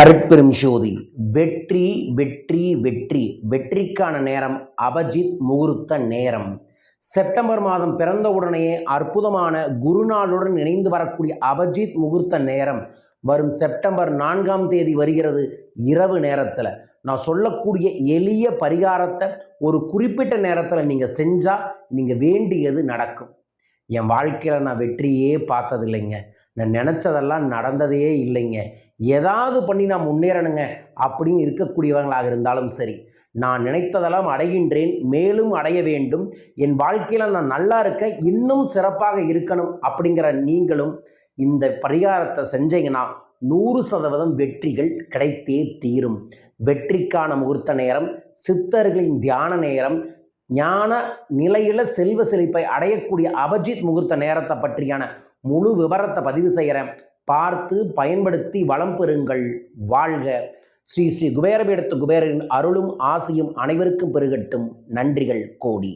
அருட்பெரும் ஜோதி. வெற்றி வெற்றி வெற்றி. வெற்றிக்கான நேரம் அபஜித் முகூர்த்த நேரம். செப்டம்பர் மாதம் பிறந்த உடனேயே அற்புதமான குருநாளுடன் இணைந்து வரக்கூடிய அபஜித் முகூர்த்த நேரம் வரும் செப்டம்பர் நான்காம் தேதி வருகிறது இரவு நேரத்தில். நான் சொல்லக்கூடிய எளிய பரிகாரத்தை ஒரு குறிப்பிட்ட நேரத்தில் நீங்கள் செஞ்சால் நீங்கள் வேண்டியது நடக்கும். என் வாழ்க்கையில் நான் வெற்றியே பார்த்ததில்லைங்க. நான் நினச்சதெல்லாம் நடந்ததே இல்லைங்க. ஏதாவது பண்ணி நான் முன்னேறணுங்க அப்படின்னு இருக்கக்கூடியவங்களாக இருந்தாலும் சரி. நான் நினைத்ததெல்லாம் அடைகின்றேன் மேலும் அடைய வேண்டும். என் வாழ்க்கையில் நான் நல்லா இருக்க இன்னும் சிறப்பாக இருக்கணும் அப்படிங்கிற நீங்களும் இந்த பரிகாரத்தை செஞ்சீங்கன்னா நூறு சதவீதம் வெற்றிகள் கிடைத்தே தீரும். வெற்றிக்கான முகூர்த்த நேரம் சித்தர்களின் தியான நேரம் ஞான நிலையில் செல்வ செழிப்பை அடையக்கூடிய அபஜித் முகூர்த்த நேரத்தை பற்றியான முழு விவரத்தை பதிவு செய்கிறேன் பார்த்து பயன்படுத்தி வளம் பெறுங்கள். வாழ்க. ஸ்ரீ ஸ்ரீ குபேரபீடத்து குபேரரின் அருளும் ஆசையும் அனைவருக்கும் பெருகட்டும். நன்றிகள் கோடி.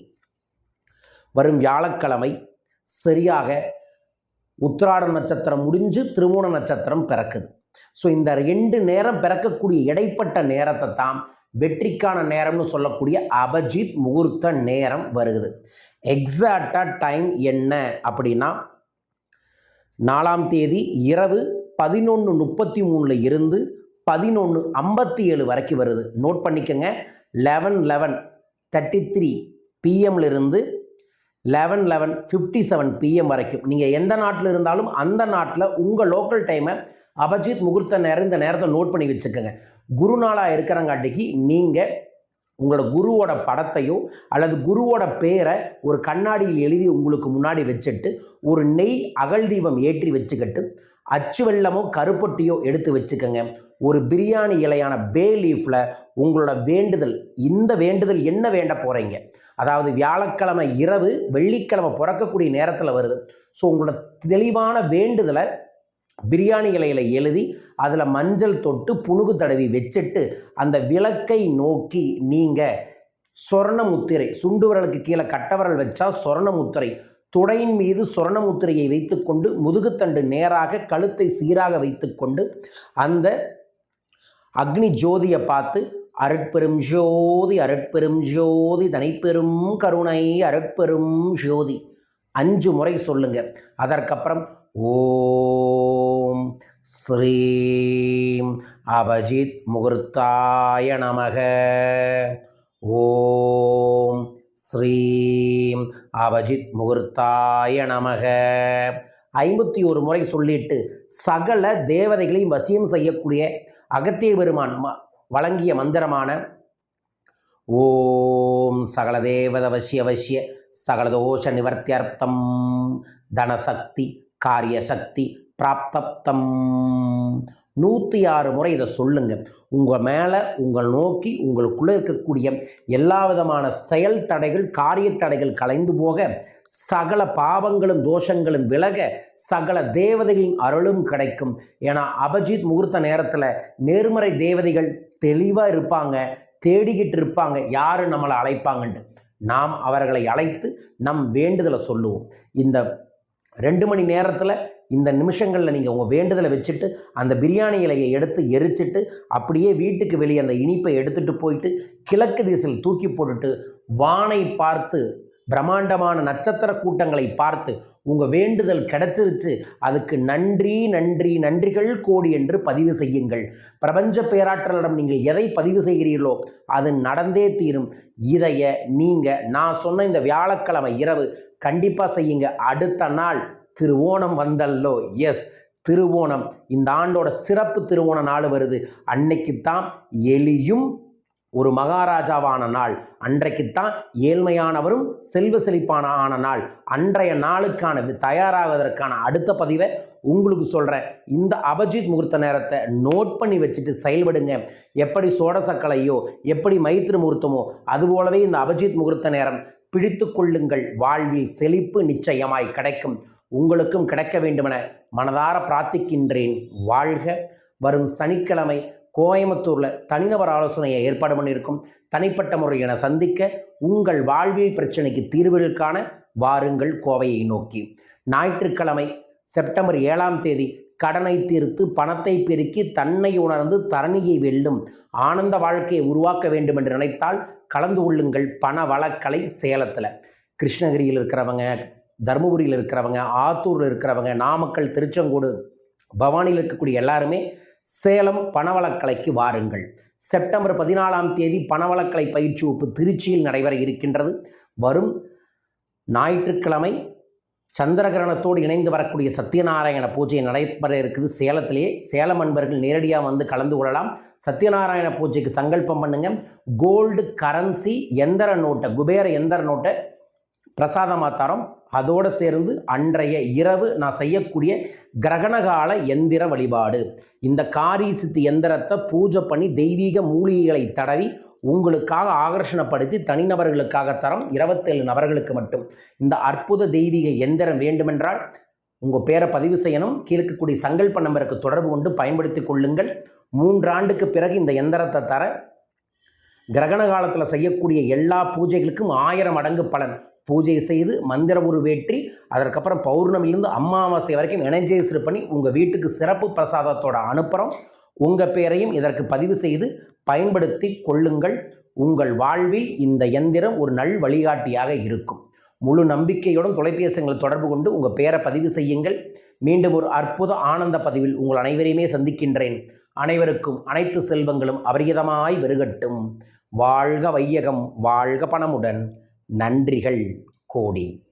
வரும் வியாழக்கிழமை சரியாக உத்திராட நட்சத்திரம் முடிஞ்சு திருவோண நட்சத்திரம் பிறக்குது. ஸோ இந்த ரெண்டு நேரம் பிறக்கக்கூடிய இடைப்பட்ட நேரத்தை தான் வெற்றிக்கான நேரம்னு சொல்லக்கூடிய அபஜித் முகூர்த்த நேரம் வருகுது. எக்ஸாக்டாக டைம் என்ன அப்படின்னா நாலாம் தேதி இரவு பதினொன்று முப்பத்தி மூணில் இருந்து பதினொன்று ஐம்பத்தி ஏழு வரைக்கும் வருது. நோட் பண்ணிக்கோங்க. Eleven eleven thirty three பிஎம்லேருந்து eleven eleven fifty seven PM வரைக்கும். நீங்கள் எந்த நாட்டில் இருந்தாலும் அந்த நாட்டில் உங்கள் லோக்கல் டைமை அபஜித் முகூர்த்த நேரம் இந்த நேரத்தை நோட் பண்ணி வச்சுக்கோங்க. குருநாளாக இருக்கிறங்காட்டிக்கு நீங்கள் உங்களோட குருவோட படத்தையோ அல்லது குருவோட பேரை ஒரு கண்ணாடியில் எழுதி உங்களுக்கு முன்னாடி வச்சுட்டு ஒரு நெய் அகல் தீபம் ஏற்றி வச்சுக்கிட்டு அச்சு வெள்ளமோ கருப்பட்டியோ எடுத்து வச்சுக்கோங்க. ஒரு பிரியாணி இலையான பே லீஃபில் உங்களோட வேண்டுதல் இந்த வேண்டுதல் என்ன வேண்ட போகிறீங்க அதாவது வியாழக்கிழமை இரவு வெள்ளிக்கிழமை பிறக்கக்கூடிய நேரத்தில் வருது. ஸோ உங்களோட தெளிவான வேண்டுதலை பிரியாணி இலையில் எழுதி அதில் மஞ்சள் தொட்டு புணுகு தடவி வச்சுட்டு அந்த விளக்கை நோக்கி நீங்கள் சொர்ண முத்திரை சுண்டு விரலுக்கு கீழே கட்டவரல் வச்சா சொர்ண முத்திரை துடையின் மீது சொர்ண முத்திரையை வைத்துக்கொண்டு முதுகுத்தண்டு நேராக கழுத்தை சீராக வைத்துக்கொண்டு அந்த அக்னி ஜோதியை பார்த்து அருட்பெரும் ஜோதி அருட்பெரும் ஜோதி தனிப்பெரும் கருணை அருட்பெரும் ஜோதி அஞ்சு முறை சொல்லுங்க. அதற்கப்புறம் ஓ ஸ்ரீம் அபஜித் முகூர்த்தாய நமக. ஓம் ஸ்ரீம் அபஜித் முகூர்த்தாய நமக. ஐம்பத்தி ஒரு முறை சொல்லிட்டு சகல தேவதைகளையும் வசியம் செய்யக்கூடிய அகத்திய பெருமான் வழங்கிய மந்திரமான ஓம் சகல தேவத வசிய வசிய சகலதோஷ நிவர்த்தியர்த்தம் தனசக்தி காரியசக்தி பிராப்தப்தம். நூற்றி ஆறு முறை இதை சொல்லுங்கள் உங்கள் மேலே உங்கள் நோக்கி உங்களுக்குள்ளே இருக்கக்கூடிய எல்லா விதமான செயல் தடைகள் காரிய தடைகள் கலைந்து போக சகல பாவங்களும் தோஷங்களும் விலக சகல தேவதைகளின் அருளும் கிடைக்கும். ஏன்னா அபஜித் முகூர்த்த நேரத்தில் நேர்மறை தேவதைகள் தெளிவாக இருப்பாங்க தேடிக்கிட்டு இருப்பாங்க யார் நம்மளை அழைப்பாங்கன்ட்டு. நாம் அவர்களை அழைத்து நம் வேண்டுதலை சொல்லுவோம். இந்த ரெண்டு மணி நேரத்தில் இந்த நிமிஷங்களில் நீங்கள் உங்கள் வேண்டுதலை வச்சுட்டு அந்த பிரியாணி இலையை எடுத்து எரிச்சிட்டு அப்படியே வீட்டுக்கு வெளியே அந்த இனிப்பை எடுத்துகிட்டு போயிட்டு கிழக்கு திசையில் தூக்கி போட்டுட்டு வானை பார்த்து பிரம்மாண்டமான நட்சத்திர கூட்டங்களை பார்த்து உங்கள் வேண்டுதல் கிடைச்சிருச்சு அதுக்கு நன்றி நன்றி நன்றிகள் கோடி என்று பதிவு செய்யுங்கள். பிரபஞ்ச பேராற்றலிடம் நீங்கள் எதை பதிவு செய்கிறீர்களோ அது நடந்தே தீரும். இதைய நீங்கள் நான் சொன்ன இந்த வியாழக்கிழமை இரவு கண்டிப்பாக செய்யுங்க. அடுத்த நாள் திருவோணம் வந்தல்லோ? எஸ் திருவோணம். இந்த ஆண்டோட சிறப்பு திருவோண நாள் வருது. அன்னைக்கு தான் எலியும் ஒரு மகாராஜாவான நாள். அன்றைக்குத்தான் ஏழ்மையானவரும் செல்வ செழிப்பான ஆன நாள். அன்றைய நாளுக்கான தயாராவதற்கான அடுத்த பதிவை உங்களுக்கு சொல்கிறேன் இந்த அபஜித் முகூர்த்த நேரத்தை நோட் பண்ணி வச்சுட்டு செயல்படுங்க. எப்படி சோடசக்கலையோ எப்படி மைத்திரி முகூர்த்தமோ அதுபோலவே இந்த அபஜித் முகூர்த்த நேரம் பிடித்து கொள்ளுங்கள் வாழ்வில் செழிப்பு நிச்சயமாய் கிடைக்கும். உங்களுக்கும் கிடைக்க வேண்டுமென மனதார பிரார்த்திக்கின்றேன். வாழ்க. வரும் சனிக்கிழமை கோயம்புத்தூரில் தனிநபர் ஆலோசனையை ஏற்பாடு பண்ணியிருக்கும். தனிப்பட்ட முறையில் சந்திக்க உங்கள் வாழ்வியல் பிரச்சனைக்கு தீர்வுகளுக்கான வாருங்கள் கோவையை நோக்கி. ஞாயிற்றுக்கிழமை செப்டம்பர் ஏழாம் தேதி கடனை தீர்த்து பணத்தை பெருக்கி தன்னை உணர்ந்து தரணியை வெல்லும் ஆனந்த வாழ்க்கையை உருவாக்க வேண்டும் என்று நினைத்தால் கலந்து கொள்ளுங்கள் பண வழக்கலை சேலத்தில். கிருஷ்ணகிரியில் இருக்கிறவங்க தருமபுரியில் இருக்கிறவங்க ஆத்தூரில் இருக்கிறவங்க நாமக்கல் திருச்செங்கோடு பவானியில் இருக்கக்கூடிய எல்லாருமே சேலம் பணவளக்கலைக்கு வாருங்கள். செப்டம்பர் பதினாலாம் தேதி பணவளக்கலை பயிற்சி வகுப்பு திருச்சியில் நடைபெற இருக்கின்றது. வரும் ஞாயிற்றுக்கிழமை சந்திரகிரகணத்தோடு இணைந்து வரக்கூடிய சத்யநாராயண பூஜை நடைபெற இருக்குது. சேலத்திலேயே சேலம் அன்பர்கள் நேரடியாக வந்து கலந்து கொள்ளலாம். சத்யநாராயண பூஜைக்கு சங்கல்பம் பண்ணுங்கள் கோல்டு கரன்சி எந்திர நோட்டை குபேர எந்திர நோட்டை பிரசாதமாக தரோம். அதோடு சேர்ந்து அன்றைய இரவு நான் செய்யக்கூடிய கிரகணகால எந்திர வழிபாடு. இந்த காரி சித்து எந்திரத்தை பூஜை பண்ணி தெய்வீக மூலிகைகளை தடவி உங்களுக்காக ஆகர்ஷணப்படுத்தி தனிநபர்களுக்காக தரம். இருபத்தேழு நபர்களுக்கு மட்டும். இந்த அற்புத தெய்வீக எந்திரம் வேண்டுமென்றால் உங்கள் பேரை பதிவு செய்யணும். கீழ்க்கக்கூடிய சங்கல்ப நம்பருக்கு தொடர்பு கொண்டு பயன்படுத்தி கொள்ளுங்கள். மூன்றாண்டுக்கு பிறகு இந்த எந்திரத்தை தர கிரகண காலத்தில் செய்யக்கூடிய எல்லா பூஜைகளுக்கும் ஆயிரம் மடங்கு பலன். பூஜை செய்து மந்திர உருவேற்றி அதற்கப்புறம் பௌர்ணமியிலிருந்து அமாவாசை வரைக்கும் எனர்ஜைஸ்டு பண்ணி உங்கள் வீட்டுக்கு சிறப்பு பிரசாதத்தோட அனுப்புகிறோம் உங்கள் பேரையும் இதற்கு பதிவு செய்து பயன்படுத்தி கொள்ளுங்கள். உங்கள் வாழ்வில் இந்த எந்திரம் ஒரு நல் வழிகாட்டியாக இருக்கும். முழு நம்பிக்கையுடன் தொலைபேசிகளை தொடர்பு கொண்டு உங்கள் பேரை பதிவு செய்யுங்கள். மீண்டும் ஒரு அற்புத ஆனந்த பதிவில் உங்கள் அனைவரையுமே சந்திக்கின்றேன். அனைவருக்கும் அனைத்து செல்வங்களும் அபரிதமாய் பெருகட்டும். வாழ்க வையகம் வாழ்க பணமுடன். நன்றிகள் கோடி.